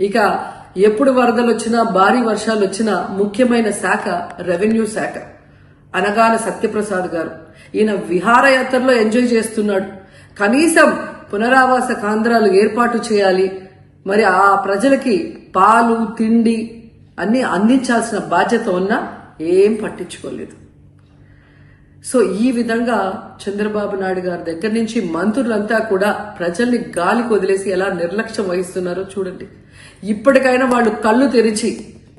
ఇక ఎప్పుడు వరదలు వచ్చినా భారీ వర్షాలు వచ్చినా ముఖ్యమైన శాఖ రెవెన్యూ శాఖ. అనగాన సత్యప్రసాద్ గారు ఈయన విహారయాత్రలో ఎంజాయ్ చేస్తున్నాడు. కనీసం పునరావాస కేంద్రాలు ఏర్పాటు చేయాలి. మరి ఆ ప్రజలకి పాలు తిండి అన్ని అందించాల్సిన బాధ్యత ఉన్నా ఏం పట్టించుకోలేదు. సో ఈ విధంగా చంద్రబాబు నాయుడు గారి దగ్గర నుంచి మంత్రులంతా కూడా ప్రజల్ని గాలికి వదిలేసి ఎలా నిర్లక్ష్యం వహిస్తున్నారో చూడండి. ఇప్పటికైనా వాళ్ళు కళ్ళు తెరిచి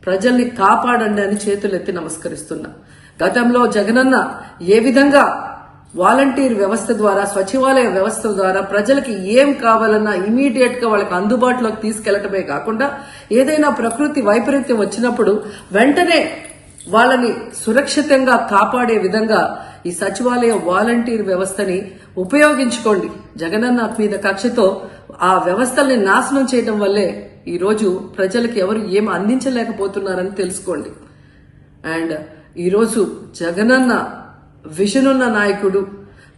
ప్రజల్ని కాపాడండి అని చేతులెత్తి నమస్కరిస్తున్నా. గతంలో జగనన్న ఏ విధంగా వాలంటీర్ వ్యవస్థ ద్వారా సచివాలయ వ్యవస్థ ద్వారా ప్రజలకి ఏం కావాలన్నా ఇమీడియట్గా వాళ్ళకి అందుబాటులోకి తీసుకెళ్ళటమే కాకుండా ఏదైనా ప్రకృతి వైపరీత్యం వచ్చినప్పుడు వెంటనే వాళ్ళని సురక్షితంగా కాపాడే విధంగా ఈ సచివాలయ వాలంటీర్ వ్యవస్థని ఉపయోగించుకోండి. జగనన్న మీద కక్షతో ఆ వ్యవస్థల్ని నాశనం చేయడం వల్లే ఈరోజు ప్రజలకు ఎవరు ఏం అందించలేకపోతున్నారని తెలుసుకోండి. అండ్ ఈరోజు జగనన్న విషనున్న నాయకుడు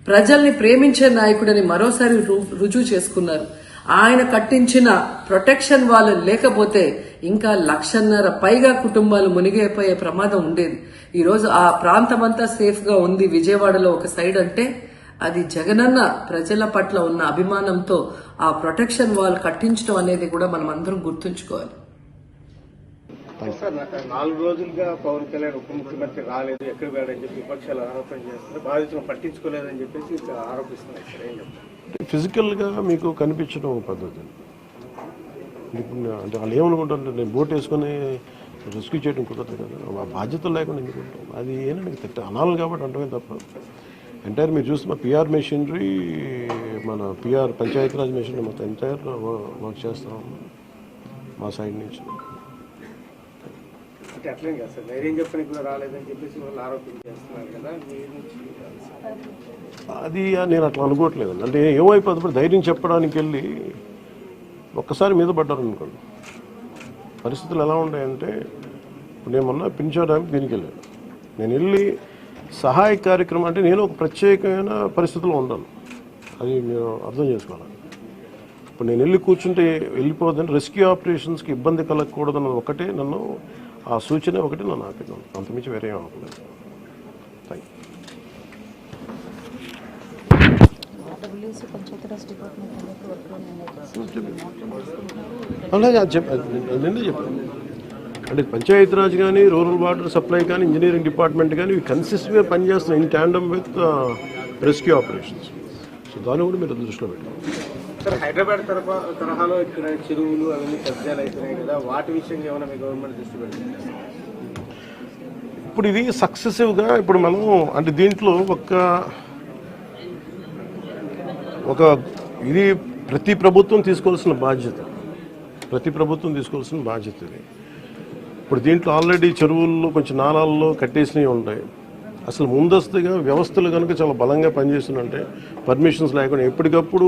ప్రజల్ని ప్రేమించే నాయకుడని మరోసారి రు- రుజువు చేసుకున్నారు. ఆయన కట్టించిన ప్రొటెక్షన్ వాళ్ళు లేకపోతే ఇంకా లక్షన్నర పైగా కుటుంబాలు మునిగిపోయే ప్రమాదం ఉండేది. ఈరోజు ఆ ప్రాంతమంతా సేఫ్గా ఉంది. విజయవాడలో ఒక సైడ్ అంటే అది జగనన్న ప్రజల పట్ల ఉన్న అభిమానంతో ఆ ప్రొటెక్షన్ వాల్ కట్టించడం అనేది కూడా మనం అందరం గుర్తుంచుకోవాలి. నాలుగు రోజులుగా పవన్ కళ్యాణ్ ఉప ముఖ్యమంత్రి రాలేదు. ఎక్కడ పోయాడని చెప్పి విపక్షాలు ఆరోపణ చేస్తున్నారు. బాధితులను పట్టించుకోలేదని చెప్పేసి ఆరోపిస్తున్నారు. సార్ ఏం చెప్తారు? ఫిజికల్గా మీకు కనిపించడం పద్ధతి. ఇప్పుడు అంటే వాళ్ళు ఏమనుకుంటారు నేను బోట్ వేసుకొని రెస్క్యూ చేయడం కుదరదు కదా. ఆ బాధ్యతలు లేకుండా ఎందుకుంటాం అది ఏంటంటే తిట్ట అనాలి కాబట్టి అంటమే తప్ప. ఎంటైర్ మీరు చూస్తున్న పిఆర్ మెషినరీ మన పిఆర్ పంచాయతీరాజ్ మెషినరీ మొత్తం ఎంటైర్ వర్క్ చేస్తాం మా సైడ్ నుంచి. అంటే అట్లేం కాదు సార్. ధైర్యం చెప్పడానికి కూడా రాలేదని చెప్పేసి వాళ్ళు ఆరోపించేస్తున్నారు కదా. మీ నుంచి అది నేను అట్లా అనుకోవట్లేదు. అంటే ఏమైపోతుంది ఇప్పుడు ధైర్యం చెప్పడానికి వెళ్ళి ఒక్కసారి మీద పడ్డారు అనుకోండి పరిస్థితులు ఎలా ఉంటాయంటే ఇప్పుడు నేను మొన్న పింఛడానికి దీనికి వెళ్ళాను. నేను వెళ్ళి సహాయ కార్యక్రమం అంటే నేను ఒక ప్రత్యేకమైన పరిస్థితిలో ఉన్నాను. అది మీరు అర్థం చేసుకోవాలి. ఇప్పుడు నేను వెళ్ళి కూర్చుంటే వెళ్ళిపోదంటే రెస్క్యూ ఆపరేషన్స్కి ఇబ్బంది కలగకూడదన్నది ఒకటే నన్ను ఆ సూచన ఒకటి నన్ను ఆపింది అంతమించి వేరే ఏం అనుకోలేదు. Thank you WC Panchayati Raj department అనేది వర్క్లో అలాగే అది చెప్ప నిన్నే చెప్పాను. అంటే పంచాయతీరాజ్ కానీ రూరల్ వాటర్ సప్లై కానీ ఇంజనీరింగ్ డిపార్ట్మెంట్ కానీ ఇవి కన్సిస్టెంట్గా పనిచేస్తున్నాయి in tandem with rescue operations so దాన్ని కూడా మీరు దృష్టిలో పెట్టాలి సార్ హైదరాబాద్ తరఫా తరహాలో ఇక్కడ చెరువులు అవన్నీ కబ్జాలు అవుతున్నాయి కదా వాటి విషయంగా ఏమైనా మీ గవర్నమెంట్ దృష్టి పెడుతుంది? ఇప్పుడు ఇది సక్సెసివ్గా ఇప్పుడు మనం అంటే దీంట్లో ఒక ఒక ఇది ప్రతి ప్రభుత్వం తీసుకోవాల్సిన బాధ్యత. ప్రతి ప్రభుత్వం తీసుకోవాల్సిన బాధ్యత ఇది. ఇప్పుడు దీంట్లో ఆల్రెడీ చెరువుల్లో కొంచెం నాలాల్లో కట్టేసినవి ఉంటాయి. అసలు ముందస్తుగా వ్యవస్థలు కనుక చాలా బలంగా పనిచేస్తుందంటే పర్మిషన్స్ లేకుండా ఎప్పటికప్పుడు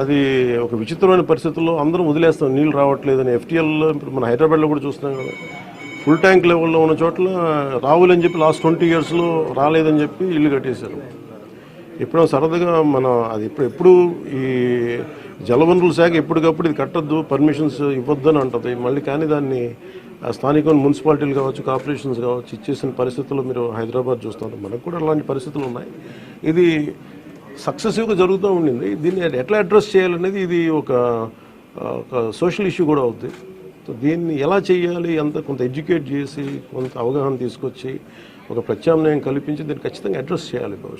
అది ఒక విచిత్రమైన పరిస్థితుల్లో అందరం వదిలేస్తాం. నీళ్ళు రావట్లేదని ఎఫ్టీఎల్లో ఇప్పుడు మన హైదరాబాద్లో కూడా చూస్తున్నాం కదా. ఫుల్ ట్యాంక్ లెవెల్లో ఉన్న చోట్ల రావులని చెప్పి లాస్ట్ ట్వంటీ ఇయర్స్లో రాలేదని చెప్పి ఇల్లు కట్టేశారు. ఎప్పుడో సరదాగా మనం అది ఇప్పుడు ఎప్పుడు ఈ జలవనరుల శాఖ ఎప్పటికప్పుడు ఇది కట్టద్దు పర్మిషన్స్ ఇవ్వద్దు అని అంటుంది. మళ్ళీ కానీ దాన్ని ఆ స్థానిక మున్సిపాలిటీలు కావచ్చు కార్పొరేషన్స్ కావచ్చు ఇచ్చేసిన పరిస్థితుల్లో మీరు హైదరాబాద్ చూస్తున్నారు. మనకు కూడా అలాంటి పరిస్థితులు ఉన్నాయి. ఇది సక్సెసివ్గా జరుగుతూ ఉండింది. దీన్ని ఎట్లా అడ్రస్ చేయాలనేది ఇది ఒక ఒక సోషల్ ఇష్యూ కూడా అవుతుంది సో దీన్ని ఎలా చేయాలి అంత కొంత ఎడ్యుకేట్ చేసి కొంత అవగాహన తీసుకొచ్చి ఒక ప్రత్యామ్నాయం కల్పించి దీన్ని ఖచ్చితంగా అడ్రస్ చేయాలి